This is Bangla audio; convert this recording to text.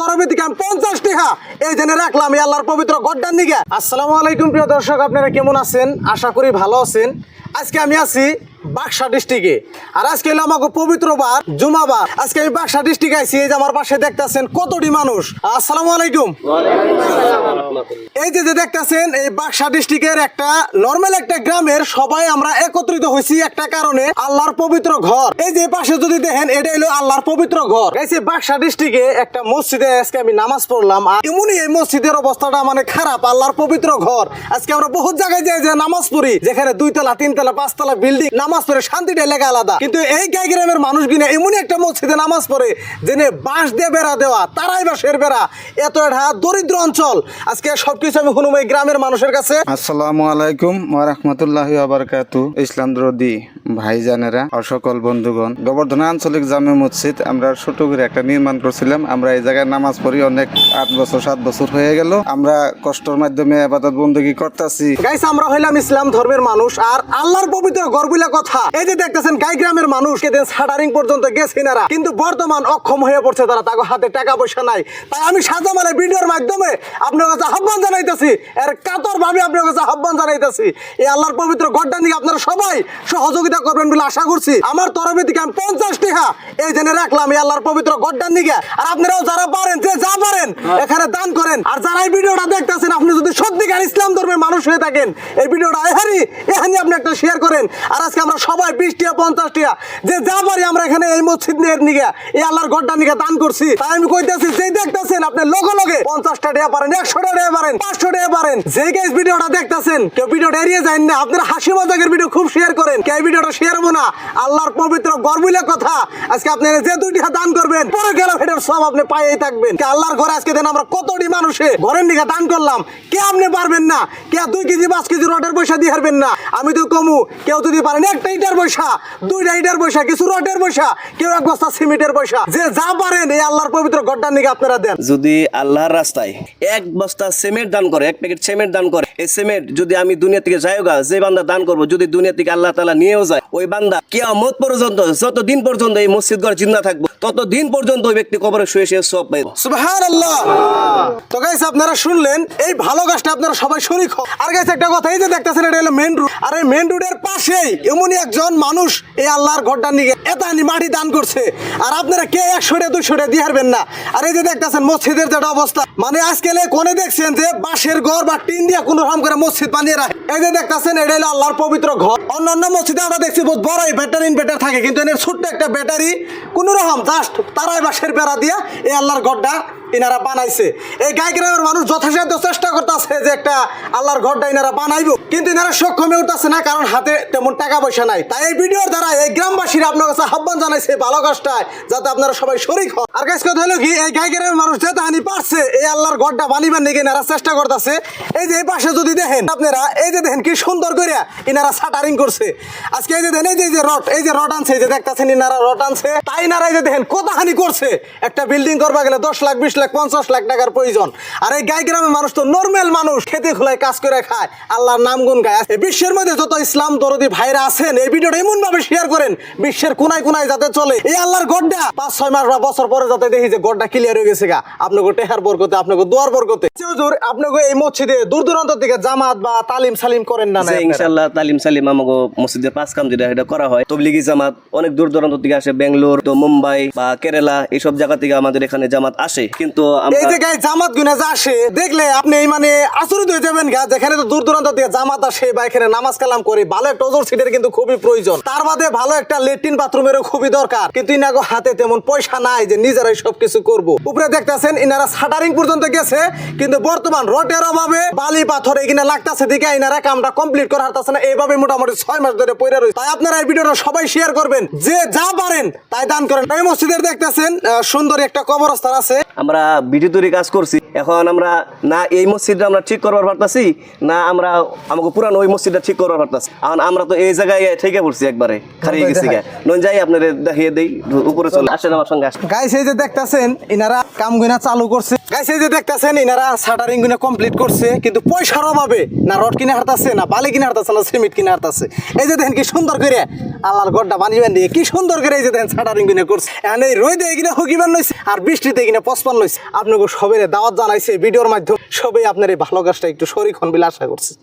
তরফে পঞ্চাশ এই জেনে রাখলাম পবিত্র আসসালামু আলাইকুম প্রিয় দর্শক, আপনারা কেমন আছেন? আশা করি ভালো আছেন। আজকে আমি আছি বাক্সা ডিস্ট্রিক্টে আর আজকে হলো আমাকে পবিত্র বার জুমাবার আজকে আমি বাক্সা ডিস্ট্রিক্টে আইছি, এই যে আমার পাশে দেখতেছেন কতটি মানুষ। আসসালামু আলাইকুম। এই যে যে দেখতেছেন, এই বাক্সা ডিস্ট্রিক্টের একটা নর্মাল একটা গ্রামের সবাই আমরা একত্রিত হয়েছি একটা কারণে, আল্লাহর পবিত্র ঘর। এই যে পাশে যদি দেখেন, এটা হলো আল্লাহর পবিত্র ঘর। এই যে বাক্সা ডিস্ট্রিক্টে একটা মসজিদে আজকে আমি নামাজ পড়লাম, আর এমনই এই মসজিদের অবস্থাটা মানে খারাপ, আল্লাহর পবিত্র ঘর। আজকে আমরা বহুত জায়গায় যাই যে নামাজ পড়ি, যেখানে দুইতলা, তিনতলা, পাঁচতলা বিল্ডিং, নামাজ পড়ে শান্তিটা লেখা আলাদা। কিন্তু এই গাই গ্রামের মানুষ কিনে এমনই একটা মসজিদে নামাজ পড়ে জেনে বাঁশ দিয়ে বেড়া দেওয়া তারাই বাঁশের বেড়া। এত একটা দরিদ্র অঞ্চল। আজকে সবকিছু আমি শুনুম এই গ্রামের মানুষের কাছে। আসসালামু আলাইকুম ওরহমতুল্লাহ আবরকাতু ইসলাম দ্রোদি ভাইজানেরা সকল বন্ধুগণ গোবর্ধনা আঞ্চলিক জামে মসজিদ আমরা ছোট করে একটা নির্মাণ করছিলাম। আমরা এই জায়গায় নামাজ পড়ি অনেক আট বছর সাত বছর হয়ে গেল। আমরা কষ্টের মাধ্যমে আবাদত বন্দী করতেছি। গাইস আমরা হইলাম ইসলাম ধর্মের মানুষ আর আল্লাহর পবিত্র গর্বিলা কথা। এই যে দেখতেছেন, গাই গ্রামের মানুষ কেদিন সাডারিং পর্যন্ত গেছে এনারা কিন্তু বর্তমান অক্ষম হয়ে পড়ছে তারা তাকে হাতে টাকা পয়সা নাই। তাই আমি সাজামালের ভিডিওর মাধ্যমে আপনার কাছে আহ্বান জানাইতেছি, এর কাতর ভাবে আপনার কাছে আহ্বান জানাইতেছি। এই আল্লাহর পবিত্র গড্ডা নিয়ে আপনারা সবাই সহযোগিতা করবেন বলে আশা করছি। আমার তরফে থেকে আমি পঞ্চাশ এই জেনে রাখলাম এই আল্লাহর পবিত্র গড্ডার নিগে। আর আপনারাও যারা পারেন যে যা পারেন এখানে দান করেন। আর যারা এই ভিডিওটা দেখতেছেন আপনি যদি সত্যিকার ইসলাম ধর্মের মানুষ হয়ে থাকেন এই ভিডিওটা এখানে এখানে আপনি একটা শেয়ার করেন। আর আজকে আমরা সবাই বিশ পঞ্চাশ যে যা পারি আমরা এখানে এই মসজিদ নিয়ে নিগে এই আল্লাহর গড্ডা নিগে দান করছি। তাই আমি কইতেছি যেই দেখতেছেন আপনি লগে লগে পঞ্চাশটা টাকা পারেন একশো টাকা পারেন পাঁচশো টাকা পারেন। যেই গাইজ ভিডিওটা দেখতেছেন কেউ ভিডিওটা এড়িয়ে যায় না আপনারা হাসি মজাকের ভিডিও খুব শেয়ার করেন। কে ভিডিওটা শেয়ার হব না। আল্লাহর পবিত্র গর্বিলা কথা আজকে আপনি যে দুইটি দান করবেন, পরে গেল এটার সব আপনি পাইয়েই থাকবেন। আল্লাহর ঘরে আজকে দেন আমরা কতটি মানুষে ঘরের দিকে দান করলাম, কে আপনি পারবেন না? কে দুই কেজি, পাঁচ কেজি রটের পয়সা দিয়ে হারবেন না? আমি তো কমু, কেউ যদি পারেন একটা ইটার পয়সা, দুইটা ইটার পয়সা, কিছু রটের পয়সা, কেউ এক বস্তা সিমেন্টের পয়সা। যে যা পারেন এই আল্লাহর পবিত্র গড্ডার নিকে আপনারা দেন। যদি আল্লাহর রাস্তায় এক বস্তা সিমেন্ট দান করে, এক প্যাকেট সিমেন্ট দান করে, এই সিমেন্ট যদি আমি দুনিয়া থেকে যাই গা যে বান্দা দান করব, যদি দুনিয়া থেকে আল্লাহ তালা নিয়েও যায়, ওই বান্দা কিয়ামত পর্যন্ত যত দিন পর্যন্ত এই মসজিদ ঘর জিন্দা থাকব। তত দিন পর্যন্ত ওই ব্যক্তি কবরে শুয়ে শুয়ে সব সুবহানাল্লাহ। তো গাইস আপনারা শুনলেন, এই ভালো গাছটা আপনারা সবাই শরিক হন আর গাইস একটা কথা, এই যে দেখতেছেন, এটা হলো মেন রোড আর এই মেন রোডের পাশেই এমনই একজন মানুষ এই আল্লাহর ঘরটা নিয়ে এতানি মাটি দান করছে। আর আপনারা কে একশো টাকা দুশো টাকা দিয়ে হারবেন না। আর এই যে দেখতেছেন, মসজিদের যেটা অবস্থা। মানে আজকে কোনে দেখছেন যে বাঁশের ঘর বা টিন দিয়ে কোনো রকম করে মসজিদ বানিয়ে রাখে। এই যে দেখতেছেন, এটা হলো আল্লাহর পবিত্র ঘর। অন্যান্য মসজিদে আমরা দেখছি, বহুত বড় ব্যাটারি ইনভার্টার থাকে, কিন্তু এর ছোট্ট একটা ব্যাটারি কোনো রকম জাস্ট তারাই বাঁশের বেড়া দিয়া এই আল্লাহর ঘরটা ইনারা বানাইছে। এই গাই গ্রামের মানুষ যথাসাধ্য চেষ্টা করতেছে যে একটা আল্লাহর ঘরটা ইনারা বানাইবো। কিন্তু ইনারা সক্ষমে উঠতেছে না, কারণ হাতে তেমন টাকা পয়সা নাই। তাই এই ভিডিওর দ্বারা এই গ্রামবাসীরা আপনার কাছে আহ্বান জানাইছে ভালো কাজটায় যাতে আপনারা সবাই শরিক হন। আর কাজ কথা হলো কি, এই গাই গ্রামের মানুষ যেতে হানি পারছে, এই আল্লাহর ঘরটা বানিবার নিয়ে ইনারা চেষ্টা করতেছে। এই যে এই পাশে যদি দেখেন আপনারা, এই যে দেখেন কি সুন্দর করে ইনারা শাটারিং করছে। আজকে এই যে দেখেন, এই যে রড, এই যে রড আনছে, এই যে দেখতেছেন ইনারা রড আনছে। তাই ইনারা এই যে দেখেন কত হানি করছে। একটা বিল্ডিং করবা গেলে দশ লাখ, বিশ লাখ পঞ্চাশ লাখ টাকার প্রয়োজন। আর এই গাই গ্রামের মানুষ তো নর্মাল মানুষ খেতে খোলায় কাজ করে খায়। আল্লাহর নাম গুন গায়। বিশ্বের মধ্যে যত ইসলাম দরদি ভাইরা আছেন এই ভিডিওটা এমন ভাবে শেয়ার করেন বিশ্বের কোনায় কোনায় যাতে চলে। এই আল্লাহর গড্ডা। পাঁচ ছয় মাস বা বছর পরে যাতে দেখি যে গড্ডা ক্লিয়ার হয়ে গেছে গা। আপনাকে টেহার বরকতে আপনাকে দোয়ার বরকতে। হুজুর আপনাকে এই মসজিদে দূর দূরান্ত থেকে জামাত বা তালিম সালিম করেন না? ইনশাল্লাহ তালিম সালিম আমাকে মসজিদের পাঁচ কাম যেটা এটা করা হয়। তবলিগি জামাত অনেক দূর দূরান্ত থেকে আসে বেঙ্গলোর তো মুম্বাই বা কেরালা এইসব জায়গা থেকে আমাদের এখানে জামাত আসে। কিন্তু এই যে জামাত গুনে যা আসে দেখলে আপনি এই মানে আচরিত হয়ে যাবেন গা যেখানে তো দূর দূরান্ত থেকে জামাত আসে বা এখানে নামাজ কালাম করে ভালো একটা ওজোর সিটের কিন্তু খুবই প্রয়োজন। তার বাদে ভালো একটা লেট্রিন বাথরুমেরও খুবই দরকার। কিন্তু ইনাগো হাতে তেমন পয়সা নাই যে নিজেরাই সবকিছু করব। উপরে দেখতেছেন ইনারা শাটারিং পর্যন্ত গেছে কিন্তু বর্তমান রটের অভাবে বালি পাথর এখানে লাগতাছে দিকে ইনারা কামটা কমপ্লিট করা হারতাছে না। এইভাবে মোটামুটি ছয় মাস ধরে পড়ে রয়েছে। তাই আপনারা এই ভিডিওটা সবাই শেয়ার করবেন। যে যা পারেন তাই দান করেন। এই মসজিদের দেখতেছেন সুন্দর একটা কবরস্থান আছে। আমরা ভিডিও তৈরি কাজ করছি। এখন আমরা না এই মসজিদটা আমরা ঠিক করবার পারতাছি, না আমরা আমাকে পুরানো ওই মসজিদটা ঠিক করবার পারতাছি। এখন আমরা তো এই জায়গায় ঠেকে পড়ছি একবারে খারিয়ে গেছি নন যাই আপনাদের দেখিয়ে দেই, উপরে চলে। আসেন আমার সঙ্গে আসেন। গাইস এই যে দেখতাছেন এনারা কাম গুনা চালু করছে। গাইছে যে দেখতেছেন, এনারা শাটারিং কমপ্লিট করছে, কিন্তু পয়সার অভাবে না রড কিনে না বালি কিনে না সিমেন্ট কিনে হারতাছে এই যে দেখেন কি সুন্দর করে আল্লাহর গড্ডা বানিবেন দিয়ে কি সুন্দর করে এই যে দেখেন শাটারিং গুনে করছে। এখন এই রোদে এগিনে হুকিবেন লইছে, আর বৃষ্টিতে এগিনে পসপান লইছে। আপনাকে সবাই দাওয়াত জানাইছে ভিডিওর মাধ্যমে। সবাই আপনার এই ভালো কাজটা একটু শরীর হন বলে আশা করছে।